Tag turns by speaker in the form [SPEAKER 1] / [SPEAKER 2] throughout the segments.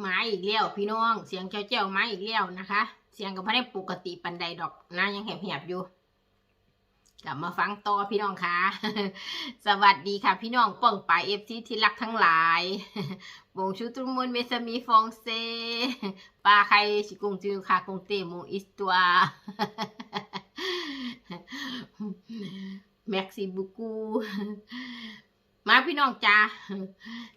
[SPEAKER 1] หมาอีกแล้วพี่น้อง เสียงเจ้าเจ้าหมาอีกแล้วนะคะ เสียงก็ไม่ได้ปกติปันใดดอกนะยังแหบๆอยู่กลับมาฟังต่อพี่น้องคะสวัสดีค่ะ พี่น้องป้องปายเอฟซีที่รักทั้งหลายบงชูตุมุนเมสมีฟองเซปาใครชิกงจิวคากงเตมงอิสตัวแม็กซิบุกู มาพี่น้องจ้า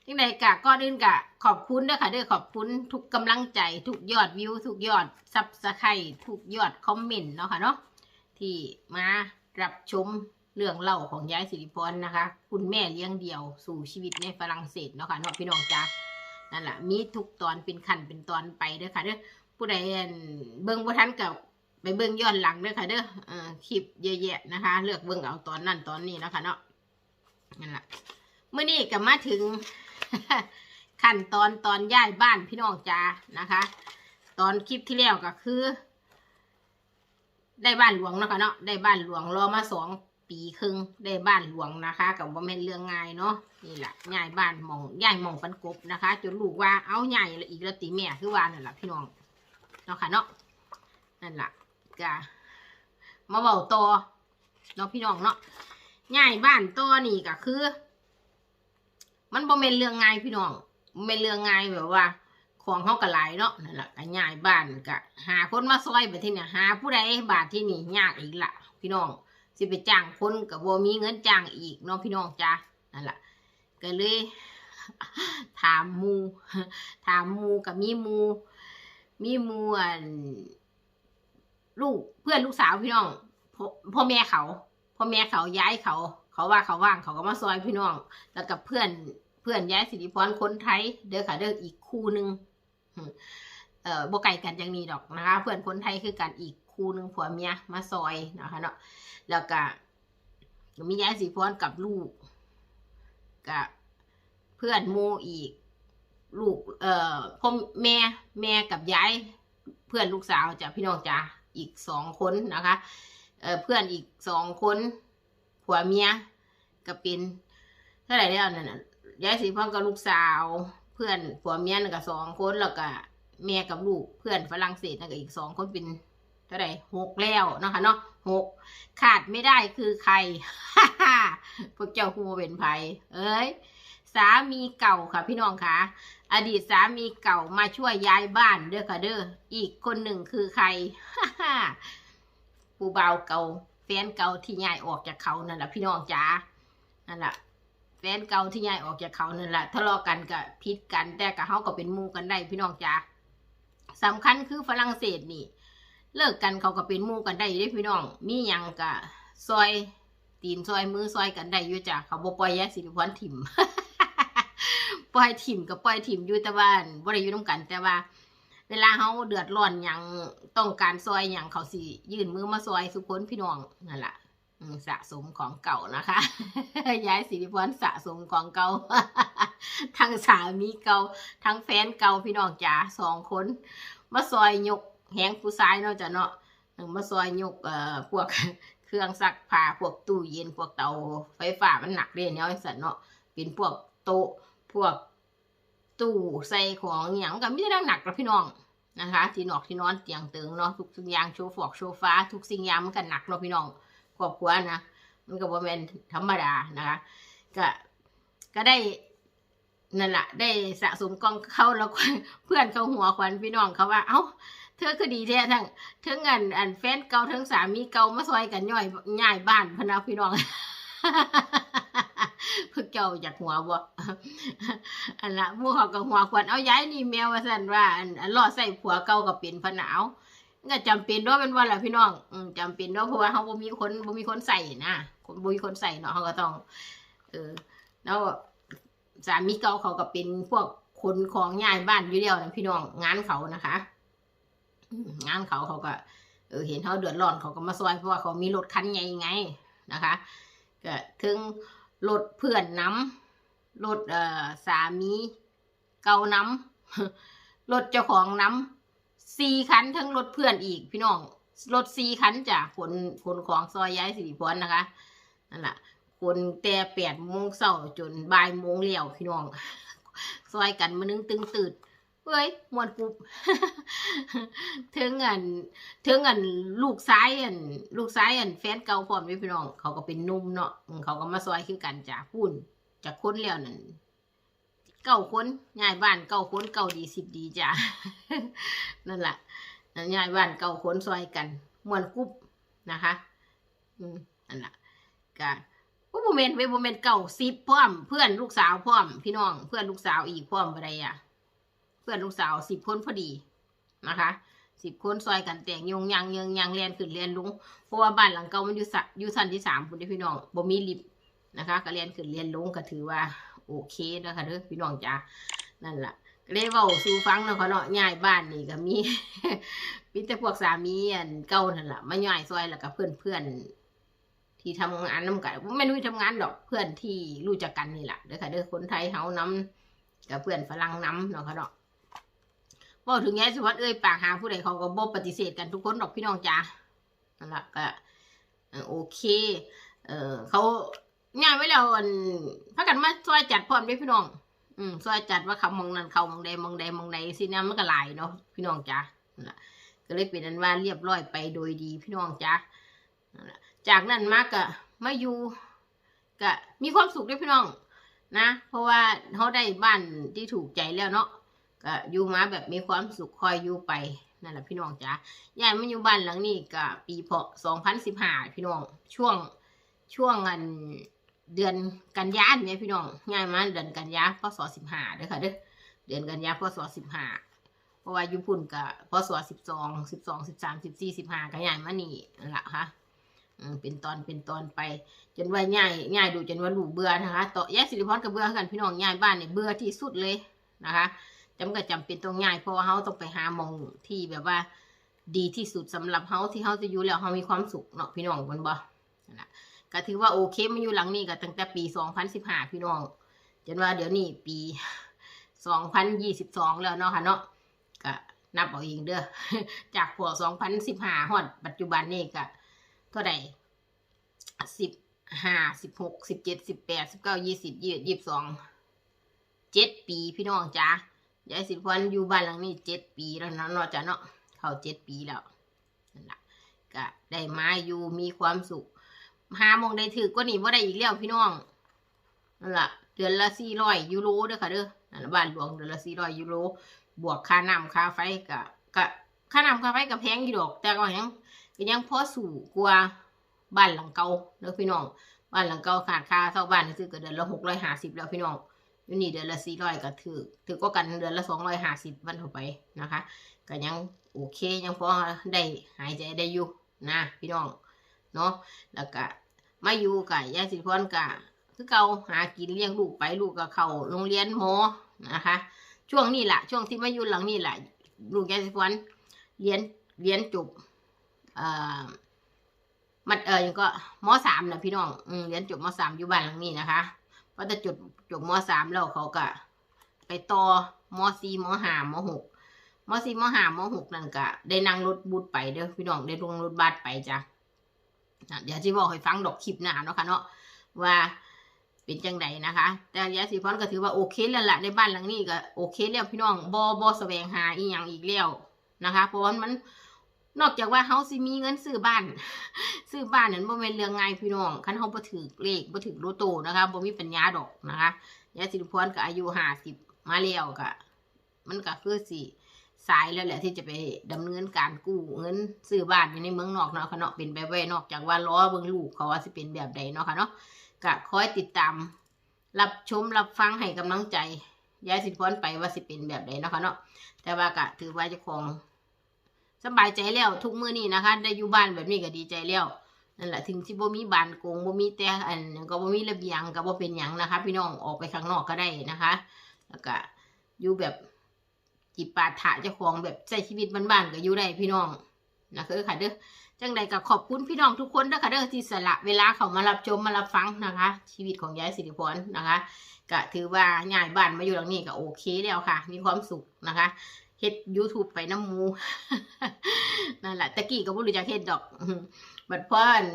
[SPEAKER 1] ที่ไหนกะก็อื่นกะ ขอบคุณด้อค่ะเด้อขอบคุณทุกกำลังใจทุกยอดวิวทุกยอดซับสไครต์ทุกยอดคอมเมนต์เนาะค่ะเนาะที่มารับชมเรื่องเล่าของยายสิริพรนะคะ คุณแม่เลี้ยงเดี่ยวสู่ชีวิตในฝรั่งเศสเนาะค่ะเนาะพี่น้องจ้านั่นแหละมีทุกตอนเป็นขั้นเป็นตอนไปเด้อค่ะเด้อผู้ใดอั่นเบิ่งบ่ทันกับไปเบิ่งย้อนหลังเด้อค่ะเด้อคลิปเยอะแยะนะคะ เลือกเบิ่งเอาตอนนั้นตอนนี้นะคะเนาะนั่นแหละ เมื่อนี้ก็มาถึง ขั้นตอนตอนย้ายบ้านพี่น้องจ้านะคะ ตอนคลิปที่แล้วก็คือ ได้บ้านหลวงเนาะคะเนาะได้บ้านหลวงรอมาสองปีครึ่งได้บ้านหลวงนะคะกับว่าแม่นเรื่องง่ายเนาะนี่แหละย้ายบ้านมองย้ายมองปันกบนะคะจนลูกว่าเอาใหญ่อีกแล้วตีแม่คือว่านั่นแหละพี่น้องเนาะค่ะเนาะนั่นแหละก็มาเบาต่อเนาะพี่น้องเนาะย้ายบ้านต่อนี่ก็คือ มันบ่แม่นเรื่องง่ายพี่น้องบ่แม่นเรื่องง่ายแบบว่า ของเฮาก็หลายเนาะนั่นแหละก็ย้ายบ้านก็หาคนมาซอยไปที่เนี่ยหาผู้ใดบาทที่นี่ยากอีกละพี่น้องสิไปจ้างคนก็บ่มีเงินจ้างอีกเนาะพี่น้องจ้านั่นแหละก็เลยถามมูถามมูกับมีมู มีมูอันลูกเพื่อนลูกสาวพี่น้องพพ่อแม่เขาพ่อแม่เขาย้ายเขา เขาว่าเขาว่างเขาก็มาซอยพี่น้อง แล้วกับเพื่อนเพื่อนย้ายสิริพรคนไทย เด้อค่ะเด้ออีกคู่หนึ่งเอ่อบ่ไกลกันอย่างนี้ดอกนะคะ เพื่อนคนไทยคือกันอีกคู่หนึ่งผัวเมียมาซอยนะคะเนาะแล้วก็ก็มีย้ายสิริพรกับลูกกับเพื่อนโมอีก ลูกเอ่อพ่อแม่แม่กับย้ายเพื่อนลูกสาวจ้ะพี่น้องจ้ะอีกสองคนนะคะเอ่อเพื่อนอีกสองคน ผัวเมียก็เป็นเท่าไหร่แล้วนั่นน่ะยายสีพรกับลูกสาว เพื่อนผัวเมียนั่นก็สองคนแล้วก็แม่กับลูกเพื่อนฝรั่งเศสนั่นก็อีกสองคนเป็นเท่าไหร่หกแล้วนะคะเนาะหกขาดไม่ได้คือใครพวกเจ้าฮูเป็นไผเอ้ยสามีเก่าค่ะพี่น้องค่ะอดีตสามีเก่ามาช่วยย้ายบ้านเด้อค่ะเด้ออีกคนหนึ่งคือใครผู้บ่าวเก่า ฟนเก่าที่ย้ายออกจากเขานั่นแหละพี่น้องจ๋านั่นแหละแฟนเก่าที่ย้ายออกจากเขานั่นแหละทะเลาะกันกับพิษกัน แต่กับเขาก็เป็นมู่กันได้พี่น้องจ๋าสำคัญคือฝรั่งเศสนี่ เลิกกันเขาก็เป็นมู่กันได้อยู่เด้พี่น้อง มีหยังกะซอยตีนซอยมือซอยกันได้อยู่จ้ะเขาบ่ปล่อยยาสิริพรถิ่มปล่อยถิ่มกับปล่อยถิ่มอยู่แต่ว่าบ่ได้อยู่นํกันแต่ว่า เวลาเขาเดือดร้อนหยังต้องการซอยหยังเขาสิยื่นมือมาซอยสุคนพี่น้องนั่นแหละสะสมของเก่านะคะ ย้ายสิริพรสะสมของเก่า ทั้งสามีเก่า ทั้งแฟนเก่าพี่น้องจ๋าสองคน มาซอยยกแหงผู้ชายเนาะจ้ะเนาะมาซอยยกเอ่อพวกเครื่องซักผ้าพวกตู้เย็นพวกเตาไฟฟ้ามันหนักเด่นเนาะไอ้สันเนาะเป็นพวกโต๊ะพวก ตู้ใส่ของอหย่างก็ไม่ได้หนักหรอกพี่น้องนะคะ ที่นอกที่นอนเตียงเติงเนาะทุกสิ่งอย่างโชว์ฟอกโชว์ฟ้า ทุกสิ่งอย่างมันก็หนักเนาะพี่น้องครอบครัวนะมันก็บ่แม่นธรรมดานะคะ ก็ก็ได้นั่นแหละได้สะสมกองเข้าแล้วก็เพื่อนเขาหัวควันพี่น้องเขาว่า เอ้าเธอคือดีแท้ทั้งทั้งอันอันแฟนเก่าทั้งสามีเก่ามาซอยกันย่อยย่ายบ้านพะนะพี่น้อง พื่อเจ้าอยากหัวบ่อันละมู่เขาก็หัวควันเอาย้ายนี่แมวว่าซั่นว่าอันรอดใส่ผัวเก่าก็เป็นพหนาวก็จำเป็นเนาะเป็นว่าล่ะพี่น้องอืมจำเป็นเนาะเพราะว่าเฮาบ่มีคนบ่มีคนใส่นะคนบ่มีคนใส่เนาะเฮาก็ต้อง เออ แล้วสามีเก่าเขาก็เป็นพวกคนของย้ายบ้านอยู่เดียวนะพี่น้องงานเขานะคะงานเขาเขาก็เออเห็นเขาเดือดร้อนเขาก็มาซอยเพราะว่าเขามีรถคันใหญ่ไงนะคะก็ถึง รถเพื่อนน้ำรถเอ่อสามีเกาน้ำรถเจ้าของน้ำสี่คันทั้งรถเพื่อนอีกพี่น้องรถสี่คันจ้ะขนขนของซอยย้ายสิริพรนะคะนั่นแหละคนแต่แปดโมงเช้าจนบ่ายโมงเลี้ยวพี่น้อง ซอยกันมานึงตึงตืดเอ้ยมวนกรุ บถึงอันถึงอันลูกซ้ายอันลูกซ้ายอันแฟนเก่าพร้อมด้วยพี่น้อง เขาก็เป็นนุ่มเนาะเขาก็มาซอยคือกันจ้ะพูนจากคนแล้วนั่นเก้าคนย้ายบ้านเก้าคนเก้าดีสิบดีจ้ะนั่นแหละย้ายบ้านเก้าคนซอยกันมวนกรุบนะคะ อืมนั่นแหละก็โอ้โมเมนต์เว้ยโมเมนต์เก่าสิบพร้อมเพื่อนลูกสาวพร้อม พี่น้องเพื่อนลูกสาวอีกพร้อมอะไรอะ เพื่อนลูกสาวสิบคนพอดี นะคะสิบคนซอยกันแต่งยงยังยังยังเรียนขึ้นเรียนลงเพราะว่าบ้านหลังเก่ามันอยู่สะอยู่ชั้นที่สามคุณพี่น้องบ่มีลิฟต์นะคะ ก็เรียนขึ้นเรียนลงก็ถือว่าโอเคนะคะเด้อพี่น้องจ้านั่นแหละเลยเว้าสู่ฟังเนาะเขาเนาะย้ายบ้านนี่ก็มีมีแต่พวกสามีอันเก่านั่นแหละมาย้ายซอยแล้วก็เพื่อนเพื่อนที่ทำงานน้ำกันไม่รู้ทำงานดอกเพื่อนที่รู้จักกันนี่แหละเด้อค่ะเด้อคนไทยเฮานํกับเพื่อนฝรั่งนํเนาะเขาเนาะ บอกถึงแง่สิวัดเอ้ยปากหาผู้ใดเขาก็บ่ปฏิเสธกันทุกคนดอกพี่น้องจ้านั่นแหละก็โอเค เออเขาง่ายไว้แล้วอันพักกันมาซอยจัดพร้อมด้วยพี่น้อง อืมซอยจัดว่าเขามองนั่นเขามองใดมองใดมองใดสิเนี่ยมันก็หลายเนาะพี่น้องจ้านั่นแหละก็เลยเป็นอันว่าเรียบร้อยไปโดยดีพี่น้องจ้านั่นแหละจากนั้นมากก็มาอยู่ก็มีความสุขด้วยพี่น้องนะ เพราะว่าเขาได้บ้านที่ถูกใจแล้วเนาะ ก็อยู่มาแบบมีความสุขคอยอยู่ไปนั่นแหละพี่น้องจ้ายายมาอยู่บ้านหลังนี้ก็ปีพศ2015พี่น้องช่วงช่วงอันเดือนกันยายนเนี่ยพี่น้องย้ายมาเดือนกันยาพศ15เด้อค่ะเด้อเดือนกันยาพศ15เพราะว่ายู่พุ่นก็พศ12 12 13 14 15ก็ย้ายมานี่นั่นแหละค่ะอืมเป็นตอนเป็นตอนไป จนว่าย้ายย้ายดูจนว่าลูกเบื่อนะคะต่อยายสิริพรก็เบื่อกันพี่น้องย้ายบ้านเนี่ยเบื่อที่สุดเลยนะคะ จำก็จำเป็นต้องง่ายเพราะว่าเขาต้องไปหามองที่แบบว่า ดีที่สุดสำหรับเขาที่เขาจะอยู่แล้วเขามีความสุขเนาะพี่น้องบนบ่นะก็ถือว่าโอเคมาอยู่หลังนี้ก็ตั้งแต่ปีสองพันสิบห้าพี่น้องจนว่าเดี๋ยวนี้ปีสองพันยี่สิบสองแล้วเนาะค่ะเนาะก็นับเอาเองเด้อจากพวสองพันสิบห้าฮอดปัจจุบันนี่ก็เท่าใดสิบห้าสิบหกสิบเจ็ดสิบแปดสิบเก้ายี่สิบยี่สิบสองเจ็ดปีพี่น้องจ้า ยายสิริพรอยู่บ้านหลังนี้เจ็ดปีแล้วเนาะเนาะจ้ะเนาะเขาเจ็ดปีแล้วนั่นแหละก็ได้มาอยู่มีความสุขหามองได้ถือก็นี่ว่าได้อีกแล้วพี่น้องนั่นแหละเดือนละสี่ร้อยยูโรเด้อค่ะเด้อนั่นบ้านหลวงเดือนละสี่ร้อยยูโรบวกค่าน้ำค่าไฟก็ก็ค่าน้ำค่าไฟก็แพงอยู่ดอก แต่ก็ยังก็ยังพอสู่กว่าบ้านหลังเก่าเด้อพี่น้องบ้านหลังเก่าขาดค่าเช่าบ้านซื้อก็เดือนละหกร้อยห้าสิบแล้วพี่น้อง อยู่นี่เดือนละสี่ร้อยก็ถือถือก็กันเดือนละสองร้อยห้าสิบวันเข้าไปนะคะก็ยังโอเคยังพอได้หายใจได้อยู่นะพี่น้องเนาะแล้วก็มาอยู่กับยายสิพรกะคือเก่าหากินเลี้ยงลูกไปลูกก็เข้าโรงเรียนหมอนะคะ ช่วงนี้แหละช่วงที่มาอยู่หลังนี่แหละลูกยายสิริพรเรียนเรียนจบเอ่อมันเออยังก็มสามนะพี่น้องอืมเรียนจบมสามอยู่บ้านหลังนี้นะคะ พอจะจบจบมสามแล้วเขาก็ไปต่อมสี่มห้ามหกมสี่มห้ามหกนั่นก็ได้นั่งรถบูธไปเด้อพี่น้องได้ลงรถบัสไปจ้ะเดี๋ยวจะบอกให้ฟังดอกคลิปหน้าเนาะค่ะเนาะว่าเป็นจังใดนะคะ แต่ยาสีพรก็ถือว่าโอเคแล้วละในบ้านหลังนี้ก็โอเคแล้วพี่น้องบอบอแสวงหาอีหยังอีกแล้วนะคะ เพราะว่ามัน นอกจากว่าเฮาสิมีเงินซื้อบ้าน ซื้อบ้านนั้นบ่แม่นเรื่องง่ายพี่น้องคันเฮาบ่ถือเลขบ่ถือโลโตนะคะบ่มีปัญญาดอกนะคะยายสิริพรก็อายุ50มาแล้วก็มันก็คือสิสายแล้วแหละที่จะไปดำเนินการกู้เงินซื้อบ้านอยู่ในเมืองนอกเนาะค่ะเนาะเป็นไปไว้นอกจากว่าล้อเบิ่งลูกเขาว่าสิเป็นแบบใดเนาะค่ะเนาะก็คอยติดตาม รับชมรับฟังให้กำลังใจยายสิริพรไปว่าสิเป็นแบบใดเนาะค่ะเนาะแต่ว่าก็ถือว่าจ้าของ สบายใจแล้วทุกมื้อนี้นะคะ ได้อยู่บ้านแบบนี้ก็ดีใจแล้วนั่นแหละถึงที่บ่มีบ้านโกงบ่มีแต่อันก็บ่มีระเบียงก็บ่เป็นหยังนะคะ พี่น้องออกไปข้างนอกก็ได้นะคะ แล้วก็อยู่แบบจิปาถะเจ้าของแบบใช้ชีวิตบ้านๆก็อยู่ได้พี่น้องนะคะค่ะเด้อจังใดก็ขอบคุณพี่น้องทุกคนเด้อค่ะเด้อที่สละเวลาเขามารับชมมารับฟังนะคะ ชีวิตของยายสิริพรนะคะก็ถือว่าย้ายบ้านมาอยู่หลังนี้ก็โอเคแล้วค่ะ มีความสุขนะคะ เฮ็ด YouTube ไปน้ำมูนั่นแหละตะกี้ก็บ่รู้จักเฮ็ดดอก บัดพออั่น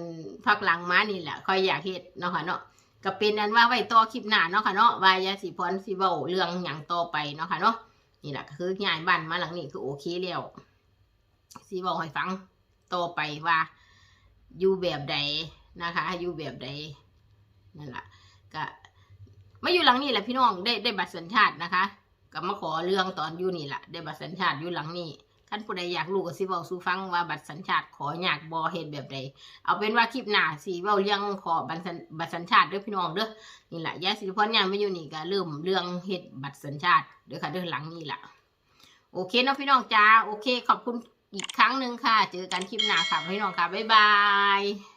[SPEAKER 1] พักหลังมานี่แหละค่อยอยากเฮ็ดเนาะค่ะเนาะก็เป็นอันว่าไว้ต่อคลิปหน้าเนาะค่ะเนาะว่ายาสีพรสิเว้าเรื่องหยังต่อไปเนาะค่ะเนาะนี่แหละก็คือย้ายบ้านมาหลังนี้คือโอเคแล้วสีบอกให้ฟังต่อไปว่า อยู่แบบใดนะคะ อยู่แบบใดนั่นแหละก็มาอยู่หลังนี้แหละพี่น้องได้ได้บัตรสัญชาตินะคะ ก็มาขอเรื่องตอนอยู่นี่แหละได้บัตรสัญชาติอยู่หลังนี้ท่านผู้ใดอยากรู้ก็สิบอกสู่ฟังว่าบัตรสัญชาติขออยากบอเหตุแบบใดเอาเป็นว่าคลิปหน้าสิเว้าเรื่องขอบัตรสัญบัตรสัญชาติเด้อพี่น้องเด้อนี่แหละยายสิริพรยังไม่อยู่นี่ก็เริ่มเรื่องเฮ็ดบัตรสัญชาติเด้อค่ะเด้อหลังนี้ล่ะโอเคเนาะพี่น้องจ้าโอเค ขอบคุณอีกครั้งหนึ่งค่ะ เจอกันคลิปหน้าค่ะพี่น้องค่ะบ๊ายบาย